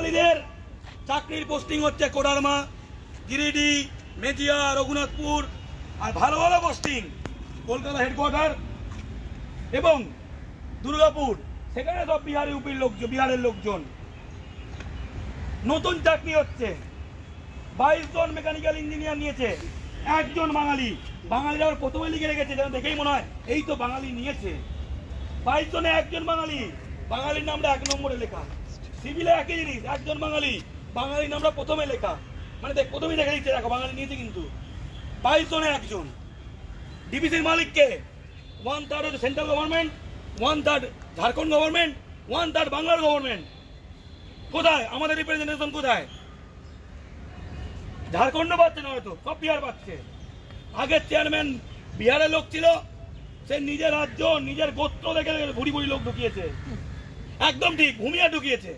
বাঙালিদের চাকরির পোস্টিং হচ্ছে কোডারমা, গিরিডি, মেজিয়া, রঘুনাথপুর, আর ভালো ভালো পোস্টিং কলকাতা হেডকোয়ার্টার এবং দুর্গাপুর। সেখানে সব বিহারি উপির লোকজন বিহারের লোকজন। নতুন চাকরি হচ্ছে। বাইশ জন মেকানিক্যাল ইঞ্জিনিয়ার নিয়েছে। একজন বাঙালি। বাঙালিরা আবার প্রথমে লিখে রেখেছে, যেন দেখেই মনে হয়, এই তো বাঙালি নিয়েছে। বাইশ জনে একজন বাঙালি। বাঙালির নামটা এক নম্বরে লেখা। সিভিলে একই জিনিস, একজন বাঙালি। বাঙালির নামটা প্রথমে লেখা। মানে দেখ, প্রথমেই দেখা দিচ্ছে, দেখো, বাঙালি নিয়েছে কিন্তু। বাইশ জনে একজন। ডিবিসির মালিককে ওয়ান থার্ড হচ্ছে central government one third Jharkhand government one third বাংলার গভর্নমেন্ট কোথায়? আমাদের রিপ্রেজেন্টেশন কোথায়? ঝাড়খণ্ড পাচ্ছে না হয়তো, সব বিহার পাচ্ছে। আগের চেয়ারম্যান বিহারের লোক ছিল, সে নিজের রাজ্য, নিজের গোত্র দেখে ভুড়ি ভুড়ি লোক ঢুকিয়েছে। একদম ঠিক ভূমিয়া ঢুকিয়েছে।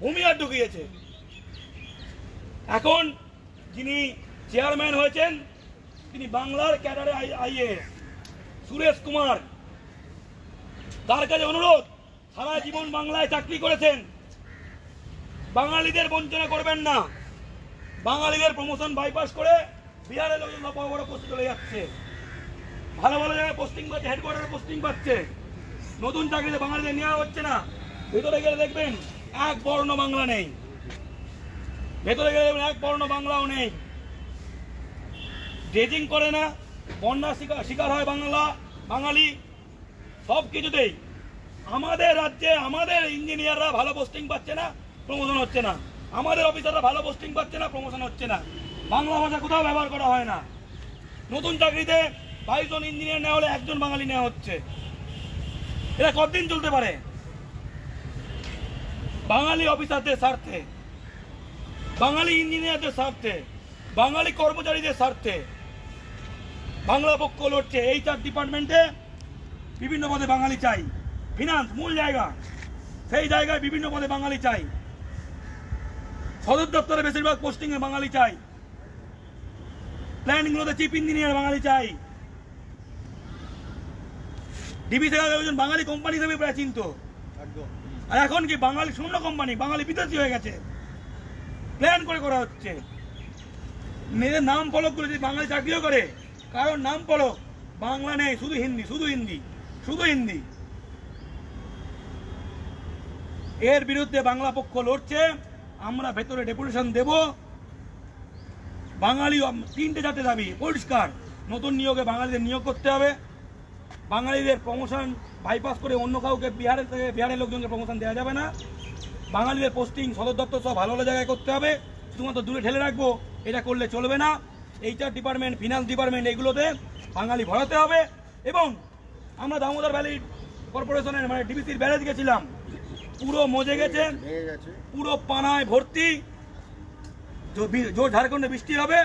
ভূমিহার ঢুকিয়েছে। এখন যিনি চেয়ারম্যান হয়েছেন তিনি বাংলার ক্যাডারে আইএস সুরেশ কুমার। তার কাছে অনুরোধ সারা জীবন বাংলায় চাকরি করেছেন। বাঙালিদের বঞ্চনা করবেন না। বাঙালিদের প্রমোশন বাইপাস করে বিহারের লোকজন বড় বড় পোস্টে চলে যাচ্ছে। ভালো ভালো জায়গায় পোস্টিং পাচ্ছে হেডকোয়ার্টারে পোস্টিং পাচ্ছে। নতুন চাকরিতে বাঙালিদের নেওয়া হচ্ছে না। ভেতরে গেলে দেখবেন এক বর্ণ বাংলা নেই। ভেতরে গেলে দেখবেন এক বর্ণ বাংলাও নেই। ড্রেজিং করে না বন্যার শিকার শিকার হয় বাংলা, বাঙালি, সব কিছুতেই। আমাদের রাজ্যে আমাদের ইঞ্জিনিয়াররা ভালো পোস্টিং পাচ্ছে না, প্রমোশন হচ্ছে না। আমাদের অফিসাররা ভালো পোস্টিং পাচ্ছে না, প্রমোশন হচ্ছে না। বাংলা ভাষা কোথাও ব্যবহার করা হয় না। নতুন চাকরিতে বাইশজন ইঞ্জিনিয়ার নেওয়া হলে একজন বাঙালি নেওয়া হচ্ছে। এটা কতদিন চলতে পারে? বাঙালি অফিসারদের স্বার্থে, বাঙালি ইঞ্জিনিয়ারদের স্বার্থে, বাঙালি কর্মচারীদের স্বার্থে বাংলা পক্ষ লড়ছে এই চার ডিপার্টমেন্টে। বিভিন্ন পদে বাঙালি চাই। ফিনান্স মূল জায়গা। সেই জায়গায় বিভিন্ন পদে বাঙালি চাই। সদর দপ্তরে বেশিরভাগ পোস্টিং এ বাঙালি চাই। প্ল্যানিংগুলোতে চিফ ইঞ্জিনিয়ার বাঙালি চাই। ডিবি থেকে একজন বাঙালি কোম্পানি হিসেবে প্রায় চিন্ত। আর এখন কি বাঙালি শূন্য কোম্পানি? বাঙালি বিদেশি হয়ে গেছে। প্ল্যান করে করা হচ্ছে। মেয়েদের নাম ফলক করে যদি বাঙালি চাকরিও করে কারণ নাম ফলক। বাংলা নেই, শুধু হিন্দি শুধু হিন্দি শুধু হিন্দি। এর বিরুদ্ধে বাংলা পক্ষ লড়ছে। আমরা ভেতরে ডেপুটেশন দেব। বাঙালি তিনটে চারটে দাবি, পরিষ্কার। নতুন নিয়োগে বাঙালিদের নিয়োগ করতে হবে। বাঙালিদের প্রমোশন বাইপাস করে অন্য কাউকে বিহারের থেকে বিহারের লোকজনকে প্রমোশন দেওয়া যাবে না। বাঙালিদের পোস্টিং সদর দপ্তর সব ভালো ভালো জায়গায় করতে হবে। শুধুমাত্র দূরে ঠেলে রাখব, এটা করলে চলবে না। এইচআর ডিপার্টমেন্ট ফিনান্স ডিপার্টমেন্ট এইগুলোতে বাঙালি ভরাতে হবে। এবং আমরা দামোদর ভ্যালি কর্পোরেশনের মানে ডিবিসির ব্যারেজ গেছিলাম। পুরো মজে গেছে, পুরো পানায় ভর্তি। জোর ঝাড়খণ্ডে বৃষ্টি হবে,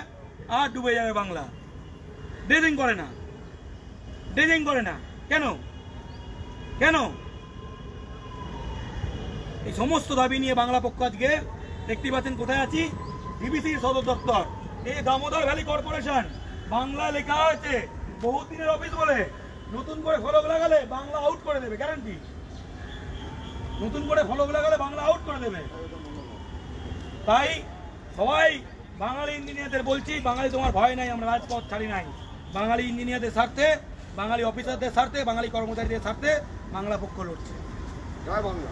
আর ডুবে যাবে বাংলা। ড্রেজিং করে না। ড্রেজিং করে না। কেন? কেন? এই সমস্ত দাবি নিয়ে বাংলা পক্ষ আজকে দেখতে পাচ্ছেন কোথায় আছি? বিবিসির সদর দপ্তর। এই দামোদর ভ্যালি কর্পোরেশন। বাংলা লেখা আছে বহুত দিনের অফিস বলে। নতুন করে ফলক লাগালে বাংলা আউট করে দেবে গ্যারান্টি নতুন করে ফলক লাগালে বাংলা আউট করে দেবে। তাই সবাই বাঙালি ইঞ্জিনিয়ারদের বলছি, বাঙালি তোমার ভয় নাই, আমরা রাজপথ ছাড়ি নাই। বাঙালি ইঞ্জিনিয়ারদের স্বার্থে বাঙালি অফিসারদের স্বার্থে বাঙালি কর্মচারীদের স্বার্থে বাংলা পক্ষ লড়ছে। জয় বাংলা।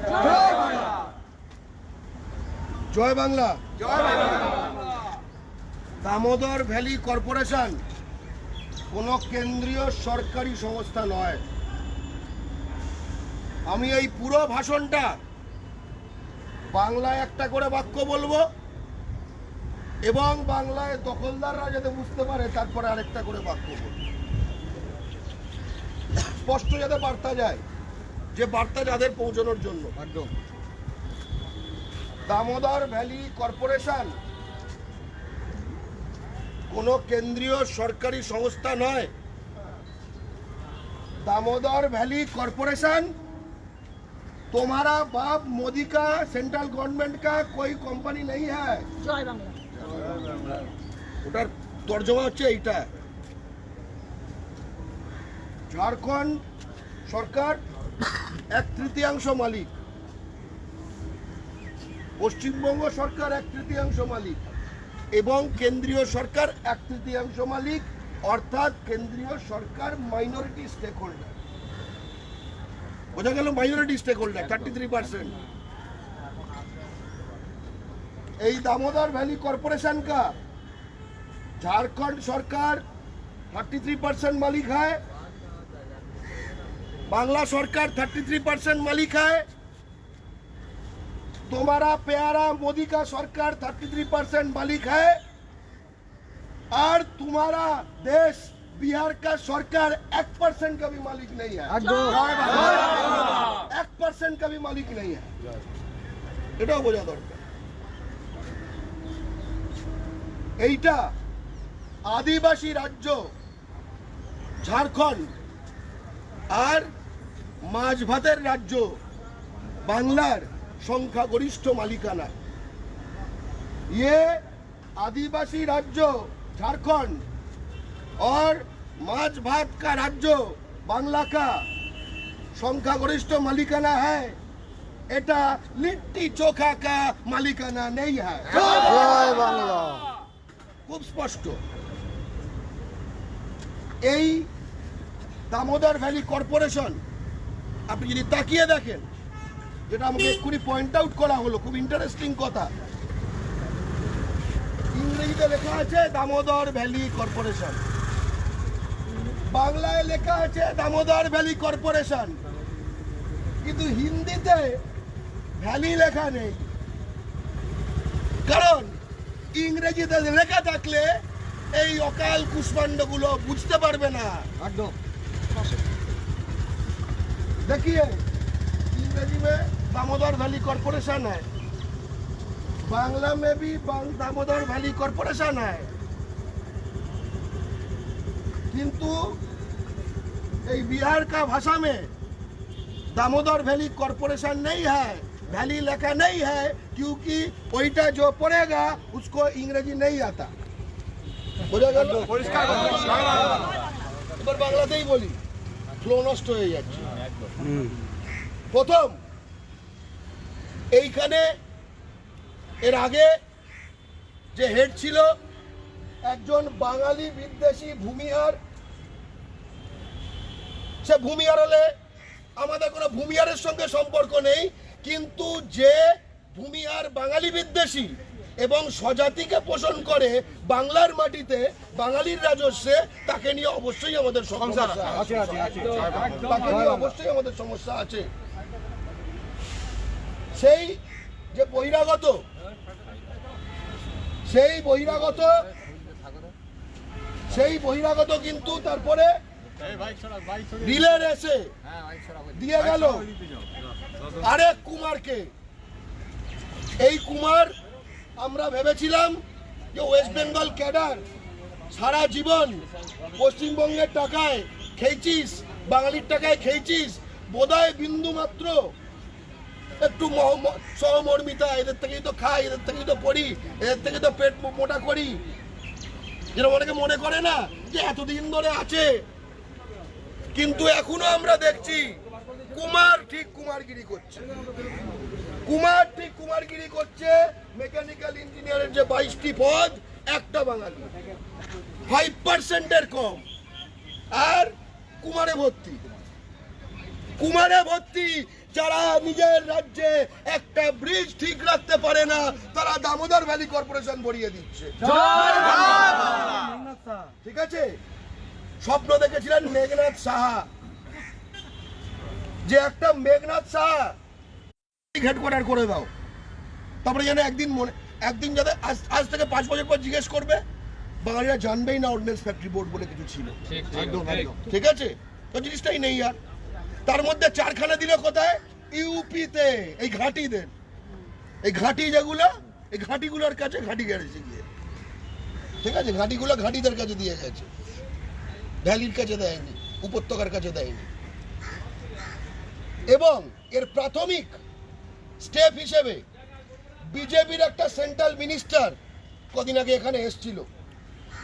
জয় বাংলা। দামোদর ভ্যালি কর্পোরেশন কোনো কেন্দ্রীয় সরকারি সংস্থা নয়। আমি এই পুরো ভাষণটা বাংলায় একটা করে বাক্য বলব এবং বাংলায় দখলদাররা যাতে বুঝতে পারে তারপরে আরেকটা করে বাক্য বলব। স্পষ্ট যাতে বার্তা যায় যে বার্তা যাদের পৌঁছানোর জন্য একদম দামোদর ভ্যালি কর্পোরেশন কোনো কেন্দ্রীয় সরকারি সংস্থা নয় दामोदर वैली कॉरपोरेशन तुम्हारा बाप मोदी का सेंट्रल गवर्नमेंट का कोई कंपनी नहीं है জয় বাংলা ওটার তর্জমা হচ্ছে এইটা ঝাড়খণ্ড সরকার এক তৃতীয়াংশ মালিক। পশ্চিমবঙ্গ সরকার এক তৃতীয়াংশ মালিক এবং কেন্দ্রীয় সরকার এক তৃতীয়াংশ মালিক, অর্থাৎ কেন্দ্রীয় সরকার মাইনরিটি স্টেক হোল্ডার বোঝা গেল minority stake holder thirty three percent এই দামোদর ভ্যালি কর্পোরেশন কা ঝাড়খন্ড সরকার থার্টি থ্রি পার্সেন্ট মালিক হয়। बांग्ला सरकार 33 परसेंट मालिक है तुम्हारा प्यारा मोदी का सरकार 33 परसेंट मालिक है और तुम्हारा देश बिहार का सरकार एक परसेंट का भी मालिक नहीं है एक परसेंट का भी मालिक नहीं है এটাও বোঝা দরকার এইটা আদিবাসী রাজ্য ঝাড়খণ্ড আর মাছ ভাতের রাজ্য বাংলার সংখ্যাগরিষ্ঠ মালিকানা ये आदिवासी राज्य झारखंड और माछ भात का राज्य बांग्ला का সংখ্যাগরিষ্ঠ মালিকানা है এটা লিট্টি চোখা কা মালিকানা নেই হ্যায় জয় বাংলা খুব স্পষ্ট এই দামোদর ভ্যালি কর্পোরেশন আপনি যদি তাকিয়ে দেখেন, যেটা আমাকে এক্ষুনি পয়েন্ট আউট করা হলো, খুব ইন্টারেস্টিং কথা। ইংরেজিতে লেখা আছে দামোদর ভ্যালি কর্পোরেশন। বাংলায় লেখা আছে দামোদর ভ্যালি কর্পোরেশন। কিন্তু হিন্দিতে ভ্যালি লেখা নেই। কারণ ইংরেজিতে লেখা থাকলে এই অকাল কুষ্মাণ্ডগুলো বুঝতে পারবে না। একদম। देखिए इंग्रजी में दामोदर वैली कॉरपोरेशन है बांग्ला में भी बांग- दामोदर वैली कॉरपोरेशन है किंतु এই बिहार का भाषा में दामोदर वैली कॉरपोरेशन नहीं है वैली लिखा नहीं है क्योंकि ওইটা जो पढ़ेगा उसको इंग्रजी नहीं आता বোঝা গেল এবার বাংলাতেই বলি ফ্লো নষ্ট হয়ে যাচ্ছে প্রথম, এইখানে এর আগে যে হেড ছিল একজন বাঙালি বিদ্বেষী ভূমিহার, সে ভূমিহার হলে আমাদের কোনো ভূমিহারের সঙ্গে সম্পর্ক নেই, কিন্তু যে ভূমিহার বাঙালি বিদ্বেষী এবং স্বজাতিকে পোষণ করে বাংলার মাটিতে বাঙালির রাজস্বে তাকে নিয়ে অবশ্যই আমাদের সমস্যা আছে আছে। আছে তাকে নিয়ে অবশ্যই আমাদের সমস্যা আছে। সেই যে বহিরাগত সেই বহিরাগত সেই বহিরাগত কিন্তু তারপরে রিলে রেসে দিয়ে গেল আরেক কুমারকে। এই কুমার আমরা ভেবেছিলাম যে ওয়েস্ট বেঙ্গল ক্যাডার সারা জীবন পশ্চিমবঙ্গের টাকায় খেয়েছিস, বাঙালির টাকায় খেয়েছিস, বোধহয় বিন্দু মাত্র একটু সহমর্মিতা, এদের থেকেই তো খাই, এদের থেকেই তো পড়ি, এদের থেকে তো পেট মোটা করি। যেরকম অনেকে মনে করে না যে এতদিন ধরে আছে। কিন্তু এখনও আমরা দেখছি কুমার ঠিক কুমারগিরি করছে। কুমার ঠিক কুমারগিরি করছে মেকানিক্যাল ইঞ্জিনিয়ারের যে বাইশটি পদ একটা বাঙালি। ফাইভ পার্সেন্টের কম। আর কুমারে ভর্তি। কুমারে ভর্তি যারা নিজের রাজ্যে একটা ব্রিজ ঠিক রাখতে পারে না তারা দামোদর ভ্যালি কর্পোরেশন ভরিয়ে দিচ্ছে। ঠিক আছে? স্বপ্ন দেখেছিলেন মেঘনাথ সাহা। যে একটা মেঘনাথ সাহা হেডকোয়ার্টার করে দাও। তারপরে যেন একদিন মনে একদিন যাতে আজ আজ থেকে পাঁচ বছর পর জিজ্ঞেস করবে বাঙালিরা জানবেই না অর্ডিন্যান্স ফ্যাক্টরি বোর্ড বলে কিছু ছিল। ঠিক আছে? তো জিনিসটাই নেই আর। তার মধ্যে চারখানা দিল কোথায়? ইউপিতে এই ঘাটিদের। এই ঘাটি যেগুলো এই ঘাটিগুলোর কাছে ঘাটি গেড়েছে গিয়ে। ঠিক আছে? ঘাটিগুলো ঘাটিদের কাছে দিয়ে গেছে। ভ্যালির কাছে দেয়নি উপত্যকার কাছে দেয়নি। এবং এর প্রাথমিক স্টেপ হিসেবে বিজেপির একটা সেন্ট্রাল মিনিস্টার কদিন আগে এখানে এসছিল।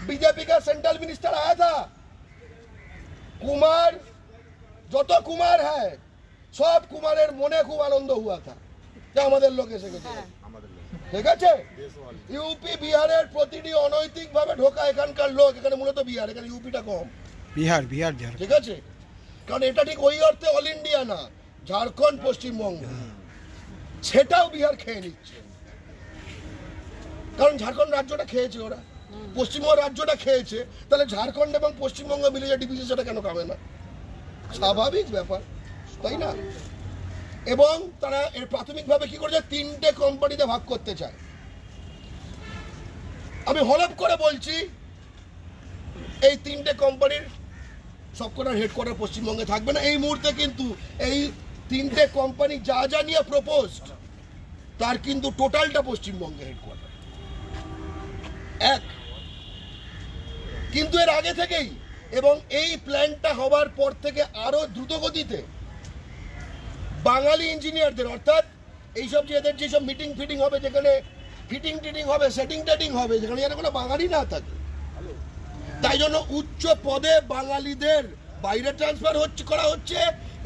বিজেপি কা সেন্ট্রাল মিনিস্টার আয়া থা কুমার যত কুমার হ্যাঁ সব কুমারের মনে খুব আনন্দ হুয়া থা। যে আমাদের লোক এসে গেছে। হ্যাঁ। ঠিক আছে? ইউপি বিহারের প্রতিটি অনৈতিক ভাবে ঢোকা এখানকার লোক এখানে মূলত বিহার এখানে ইউপিটা কম। বিহার বিহার ঠিক আছে? কারণ এটা ঠিক ওই অর্থে অল ইন্ডিয়া না ঝাড়খণ্ড পশ্চিমবঙ্গ। হ্যাঁ। সেটাও বিহার খেয়ে নিচ্ছে। কারণ ঝাড়খণ্ড রাজ্যটা খেয়েছে ওরা। পশ্চিমবঙ্গ রাজ্যটা খেয়েছে তাহলে ঝাড়খণ্ড এবং পশ্চিমবঙ্গ মিলে যে ডিভিশন সেটা কেন খাবে না? স্বাভাবিক ব্যাপার তাই না? এবং তারা এর প্রাথমিকভাবে কি করেছে? তিনটে কোম্পানিতে ভাগ করতে চায়। আমি হলপ করে বলছি এই তিনটে কোম্পানির সবকটার হেডকোয়ার্টার পশ্চিমবঙ্গে থাকবে না। এই মুহূর্তে কিন্তু এই তিনটে কোম্পানি যা যা নিয়ে প্রপোজড তার কিন্তু টোটালটা পশ্চিমবঙ্গে হেডকোয়ার্টার এক। কিন্তু এর আগে থেকেই এবং এই প্ল্যানটা হবার পর থেকে আরও দ্রুত গতিতে বাঙালি ইঞ্জিনিয়ারদের অর্থাৎ এইসব যে এদের যেসব মিটিং ফিটিং হবে, যেখানে ফিটিং টিটিং হবে সেটিং টেটিং হবে, যেখানে যেন কোনো বাঙালি না থাকে, তাই জন্য উচ্চ পদে বাঙালিদের বাইরে ট্রান্সফার হচ্ছে, করা হচ্ছে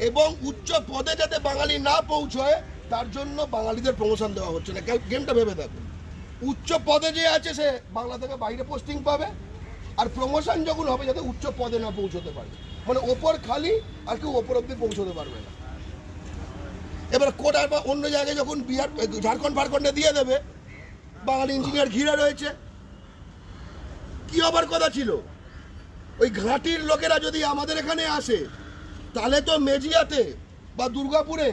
এবং উচ্চ পদে যাতে বাঙালি না পৌঁছয় তার জন্য বাঙালিদের প্রমোশন দেওয়া হচ্ছে না। গেমটা ভেবে দেখো উচ্চ পদে যে আছে সে বাংলা থেকে বাইরে পোস্টিং পাবে আর প্রমোশন যখন হবে যাতে উচ্চ পদে না পৌঁছতে পারে। মানে ওপর খালি আর কেউ ওপর অব্দি পৌঁছতে পারবে না। এবার কোটার বা অন্য জায়গায় যখন বিহার ঝাড়খণ্ড ফারখণ্ডে দিয়ে দেবে, বাঙালি ইঞ্জিনিয়ার ঘিরে রয়েছে। কি হবার কথা ছিল? ওই ঘাটির লোকেরা যদি আমাদের এখানে আসে, তাহলে তো মেজিয়াতে বা দুর্গাপুরে